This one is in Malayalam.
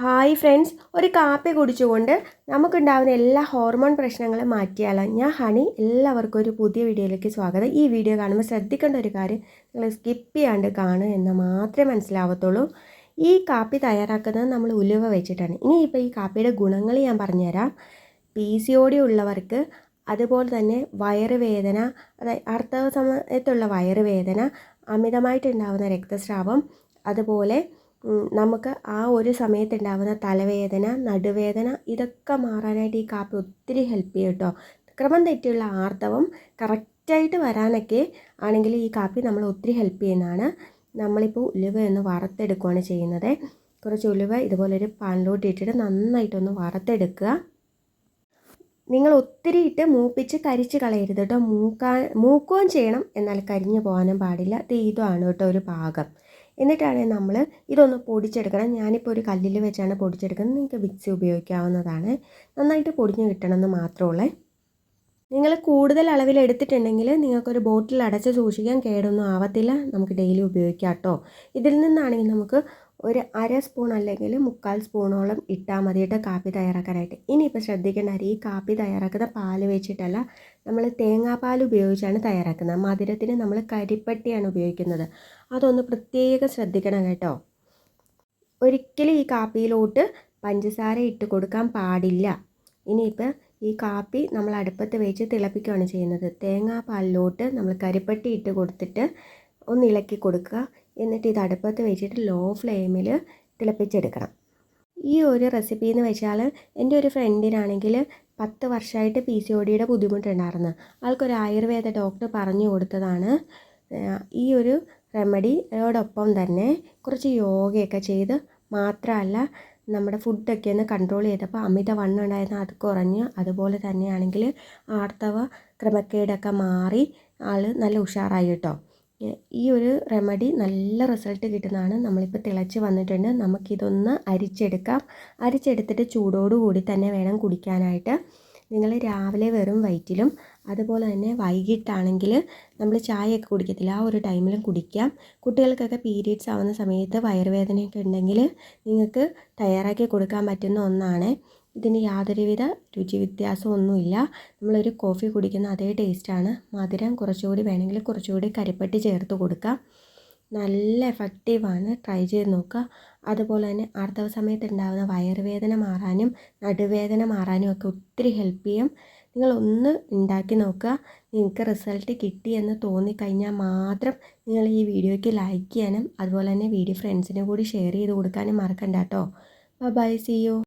Hi friends. ഒരു കാപ്പി കുടിച്ചുകൊണ്ട് നമുക്കുണ്ടാകുന്ന എല്ലാ ഹോർമോൺ പ്രശ്നങ്ങളും മാറ്റിയാലോ. ഞാൻ ഹണി. എല്ലാവർക്കും ഒരു പുതിയ വീഡിയോയിലേക്ക് സ്വാഗതം. ഈ വീഡിയോ കാണുമ്പോൾ ശ്രദ്ധിക്കേണ്ട ഒരു കാര്യം നിങ്ങൾ സ്കിപ്പ് ചെയ്യാണ്ട് കാണുക എന്ന് മാത്രമേ മനസ്സിലാവത്തുള്ളൂ. ഈ കാപ്പി തയ്യാറാക്കുന്നത് നമ്മൾ ഉലുവ വെച്ചിട്ടാണ്. ഇനി ഇപ്പോൾ ഈ കാപ്പിയുടെ ഗുണങ്ങൾ ഞാൻ പറഞ്ഞുതരാം. പി സി ഡി ഉള്ളവർക്ക് അതുപോലെ തന്നെ വയറുവേദന അതായത് അർത്ഥ സമയത്തുള്ള വയറുവേദന അമിതമായിട്ടുണ്ടാകുന്ന രക്തസ്രാവം അതുപോലെ നമുക്ക് ആ ഒരു സമയത്തുണ്ടാകുന്ന തലവേദന നടുവേദന ഇതൊക്കെ മാറാനായിട്ട് ഈ കാപ്പി ഒത്തിരി ഹെൽപ്പ് ചെയ്യും കേട്ടോ. ക്രമം തെറ്റിയുള്ള ആർത്തവം കറക്റ്റായിട്ട് വരാനൊക്കെ ആണെങ്കിൽ ഈ കാപ്പി നമ്മൾ ഒത്തിരി ഹെൽപ്പ് ചെയ്യുന്നതാണ്. നമ്മളിപ്പോൾ ഉലുവ ഒന്ന് വറുത്തെടുക്കുകയാണ് ചെയ്യുന്നത്. കുറച്ച് ഉലുവ ഇതുപോലൊരു പാനിലോട്ട് ഇട്ടിട്ട് നന്നായിട്ടൊന്ന് വറുത്തെടുക്കുക. നിങ്ങൾ ഒത്തിരി ഇട്ട് മൂപ്പിച്ച് കരിച്ച് കളയരുത് കേട്ടോ. മൂക്കാൻ മൂക്കുകയും ചെയ്യണം. എന്നാൽ കരിഞ്ഞു പോകാനും പാടില്ല. ഇത് ഇതുമാണ് കേട്ടോ ഒരു പാകം. എന്നിട്ടാണ് നമ്മൾ ഇതൊന്ന് പൊടിച്ചെടുക്കണം. ഞാനിപ്പോൾ ഒരു കല്ലിൽ വെച്ചാണ് പൊടിച്ചെടുക്കുന്നത്. നിങ്ങൾക്ക് മിക്സി ഉപയോഗിക്കാവുന്നതാണ്. നന്നായിട്ട് പൊടിഞ്ഞ് കിട്ടണമെന്ന് മാത്രമുള്ളേ. നിങ്ങൾ കൂടുതൽ അളവിൽ എടുത്തിട്ടുണ്ടെങ്കിൽ നിങ്ങൾക്കൊരു ബോട്ടിൽ അടച്ച് സൂക്ഷിക്കാൻ കേടൊന്നും ആവത്തില്ല. നമുക്ക് ഡെയിലി ഉപയോഗിക്കാം കേട്ടോ ഇതിൽ നിന്നാണെങ്കിൽ നമുക്ക് ഒരു അര സ്പൂൺ അല്ലെങ്കിൽ മുക്കാൽ സ്പൂണോളം ഇട്ടാൽ മതി കേട്ടോ കാപ്പി തയ്യാറാക്കാനായിട്ട്. ഇനിയിപ്പോൾ ശ്രദ്ധിക്കേണ്ട ഈ കാപ്പി തയ്യാറാക്കുന്ന പാൽ വെച്ചിട്ടല്ല നമ്മൾ തേങ്ങാപ്പാൽ ഉപയോഗിച്ചാണ് തയ്യാറാക്കുന്നത്. മധുരത്തിന് നമ്മൾ കരിപ്പട്ടിയാണ് ഉപയോഗിക്കുന്നത്. അതൊന്ന് പ്രത്യേകം ശ്രദ്ധിക്കണം കേട്ടോ. ഒരിക്കലും ഈ കാപ്പിയിലോട്ട് പഞ്ചസാര ഇട്ട് കൊടുക്കാൻ പാടില്ല. ഇനിയിപ്പോൾ ഈ കാപ്പി നമ്മൾ അടുപ്പത്ത് വെച്ച് തിളപ്പിക്കുകയാണ് ചെയ്യുന്നത്. തേങ്ങാപ്പാലിലോട്ട് നമ്മൾ കരിപ്പട്ടി ഇട്ട് കൊടുത്തിട്ട് ഒന്ന് ഇളക്കി കൊടുക്കുക. എന്നിട്ട് ഇത് അടുപ്പത്ത് വെച്ചിട്ട് ലോ ഫ്ലെയിമിൽ തിളപ്പിച്ചെടുക്കണം. ഈ ഒരു റെസിപ്പി എന്ന് വെച്ചാൽ എന്റെ ഒരു ഫ്രണ്ടിനാണെങ്കിൽ പത്ത് വർഷമായിട്ട് പി സി ഒ ഡിയുടെ ബുദ്ധിമുട്ടുണ്ടായിരുന്നു. ആൾക്കൊരു ആയുർവേദ ഡോക്ടർ പറഞ്ഞു കൊടുത്തതാണ്. ഈ ഒരു റെമഡിയോടൊപ്പം തന്നെ കുറച്ച് യോഗയൊക്കെ ചെയ്ത് മാത്രമല്ല നമ്മുടെ ഫുഡൊക്കെ ഒന്ന് കൺട്രോൾ ചെയ്തപ്പോൾ അമിത വണ്ണം ഉണ്ടായിരുന്ന അത് കുറഞ്ഞ് അതുപോലെ തന്നെയാണെങ്കിൽ ആർത്തവ ക്രമക്കേടൊക്കെ മാറി ആൾ നല്ല ഉഷാറായി കേട്ടോ. ഈ ഒരു റെമഡി നല്ല റിസൾട്ട് കിട്ടുന്നതാണ്. നമ്മളിപ്പോൾ തിളച്ച് വന്നിട്ടുണ്ട്. നമുക്കിതൊന്ന് അരിച്ചെടുക്കാം. അരിച്ചെടുത്തിട്ട് ചൂടോടുകൂടി തന്നെ വേണം കുടിക്കാനായിട്ട്. നിങ്ങൾ രാവിലെ വെറും വയറ്റിലും അതുപോലെ തന്നെ വൈകിട്ടാണെങ്കിൽ നമ്മൾ ചായയൊക്കെ കുടിക്കത്തില്ല. ആ ഒരു ടൈമിലും കുടിക്കാം. കുട്ടികൾക്കൊക്കെ പീരീഡ്സ് ആവുന്ന സമയത്ത് വയറുവേദനയൊക്കെ ഉണ്ടെങ്കിൽ നിങ്ങൾക്ക് തയ്യാറാക്കി കൊടുക്കാൻ പറ്റുന്ന ഒന്നാണ്. ഇതിന് യാതൊരുവിധ രുചി വ്യത്യാസമൊന്നുമില്ല. നമ്മളൊരു കോഫി കുടിക്കുന്ന അതേ ടേസ്റ്റാണ്. മധുരം കുറച്ചുകൂടി വേണമെങ്കിൽ കുറച്ചുകൂടി കരിപ്പട്ടി ചേർത്ത് കൊടുക്കാം. നല്ല എഫക്റ്റീവാണ് ട്രൈ ചെയ്ത് നോക്കുക. അതുപോലെ തന്നെ ആർത്തവ സമയത്ത് ഉണ്ടാകുന്ന വയറുവേദന മാറാനും നടുവേദന മാറാനും ഒക്കെ ഒത്തിരി ഹെൽപ്പ് ചെയ്യും. നിങ്ങളൊന്ന് ഉണ്ടാക്കി നോക്കുക. നിങ്ങൾക്ക് റിസൾട്ട് കിട്ടിയെന്ന് തോന്നിക്കഴിഞ്ഞാൽ മാത്രം നിങ്ങൾ ഈ വീഡിയോയ്ക്ക് ലൈക്ക് ചെയ്യാനും അതുപോലെ തന്നെ വീഡിയോ ഫ്രണ്ട്സിനും കൂടി ഷെയർ ചെയ്ത് കൊടുക്കാനും മറക്കണ്ട കേട്ടോ. By C U